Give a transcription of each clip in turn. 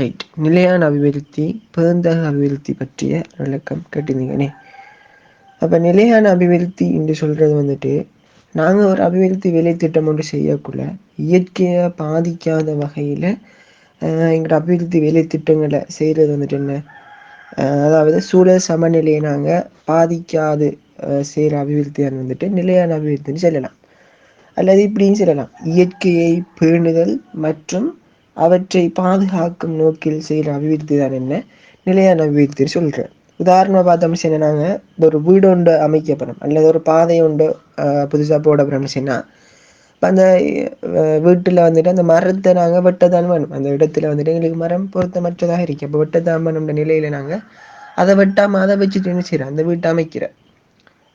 Right நிலையான அபிவிருத்தி பேந்தக அபிவிருத்தி பற்றிய விளக்கம் கேட்டிருந்தீங்கனே. அப்போ நிலையான அபிவிருத்தி என்று சொல்கிறது வந்துட்டு நாங்கள் ஒரு அபிவிருத்தி வேலை திட்டம் ஒன்று செய்யக்குள்ள இயற்கையை பாதிக்காத வகையில் எங்களோட அபிவிருத்தி வேலை திட்டங்களை செய்கிறது வந்துட்டு என்ன? அதாவது சூழல் சமநிலையை நாங்கள் பாதிக்காது செய்கிற அபிவிருத்தியாக வந்துட்டு நிலையான அபிவிருத்தின்னு சொல்லலாம். அல்லது இப்படின்னு சொல்லலாம். இயற்கையை பேணுதல் மற்றும் அவற்றை பாதுகாக்கும் நோக்கில் செய்கிற அபிவிருத்தி தான் என்ன? நிலையான அபிவிருத்தி சொல்கிறேன் உதாரணமாக பார்த்தோம்னு சொன்னால் ஒரு வீடு ஒன்று அமைக்கப்படும். அல்லது ஒரு பாதை ஒன்று புதுசாக போடப்படுறோம்னு சொன்னால் இப்போ அந்த வீட்டில் வந்துட்டு அந்த மரத்தை நாங்கள் வெட்டத்தான் வேணும். அந்த இடத்துல வந்துட்டு எங்களுக்கு மரம் பொருத்தமற்றதாக இருக்கு. அப்போ வெட்டத்தான் வேணும்ன்ற நிலையில் நாங்கள் அதை வெட்டாமல் அதை வச்சுட்டு என்ன செய்கிறோம் அந்த வீட்டை அமைக்கிற.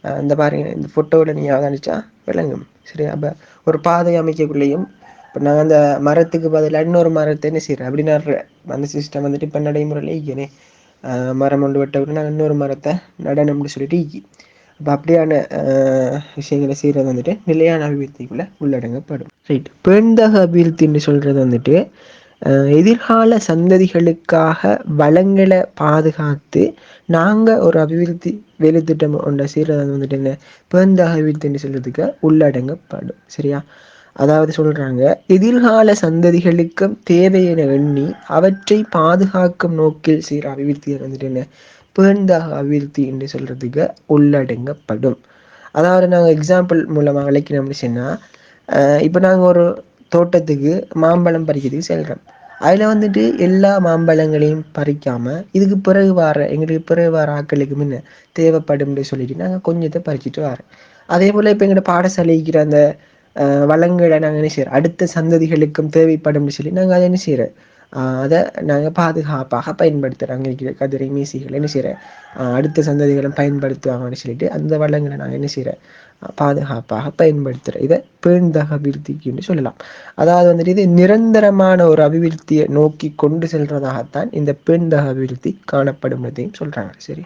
அந்த பாருங்க இந்த ஃபோட்டோவில் நீங்கள் அவதானிச்சா விளங்கும். சரி அப்போ ஒரு பாதை அமைக்கக்குள்ளேயும் இப்போ நான் அந்த மரத்துக்கு பதிலாக இன்னொரு மரத்தை என்ன செய்கிறேன் அப்படி நடுறேன் அந்த சிஸ்டம் வந்துட்டு இப்போ நடைமுறையில் ஈக்கனே மரம் ஒன்று வெட்ட விட்டு நான் இன்னொரு மரத்தை நடனம்னு சொல்லிட்டு ஈக்கி அப்போ அப்படியான விஷயங்களை செய்கிறது வந்துட்டு நிலையான அபிவிருத்திக்குள்ளே உள்ளடங்கப்படும். ரைட் பெண்தக அபிவிருத்தின்னு சொல்கிறது வந்துட்டு எதிர்கால சந்ததிகளுக்காக வளங்களை பாதுகாத்து நாங்கள் ஒரு அபிவிருத்தி வெளித்திட்டம் ஒன்றை செய்கிறது வந்துட்டு என்ன? பேருந்தக அபிவிருத்தின்னு சொல்கிறதுக்கு உள்ளடங்கப்படும். சரியா? அதாவது சொல்றாங்க எதிர்கால சந்ததிகளுக்கும் தேவையென எண்ணி அவற்றை பாதுகாக்கும் நோக்கில் செய்கிற அபிவிருத்தி வந்துட்டு என்ன? பேண்தாக அபிவிருத்தி என்று சொல்றதுக்கு உள்ளடங்கப்படும். அதாவது நாங்கள் எக்ஸாம்பிள் மூலமாக விளக்கினோம்னு சொன்னால் இப்போ நாங்கள் ஒரு தோட்டத்துக்கு மாம்பழம் பறிக்கிறதுக்கு செல்கிறோம் அதில் வந்துட்டு எல்லா மாம்பழங்களையும் பறிக்காமல் இதுக்கு பிறகு வர எங்களுக்கு பிறகு வர ஆக்களுக்கு முன்ன தேவைப்படும்னு சொல்லிட்டு நாங்கள் கொஞ்சத்தை பறிச்சுட்டு வரோம் அதே போல் இப்போ எங்களோட பாடசாலைக்கிற அந்த வளங்களை நாங்கள் என்ன செய்கிறோம் அடுத்த சந்ததிகளுக்கும் தேவைப்படும்னு சொல்லி நாங்கள் அதை என்ன செய்கிறோம் அதை நாங்கள் பாதுகாப்பாக பயன்படுத்துகிறோம் அங்கே இருக்கிற கதிரை மீசிகள் என்ன செய்யறேன் அடுத்த சந்ததிகளும் பயன்படுத்துவாங்கன்னு சொல்லிட்டு அந்த வளங்களை நாங்கள் என்ன செய்யறேன் பாதுகாப்பாக பயன்படுத்துகிறேன் இதை பேருந்தக அபிவிருத்திக்குன்னு சொல்லலாம். அதாவது வந்துட்டு இது நிரந்தரமான ஒரு அபிவிருத்தியை நோக்கி கொண்டு செல்றதாகத்தான் இந்த பேருந்தக அபிவிருத்தி காணப்படும்னதையும் சொல்கிறாங்க சரி.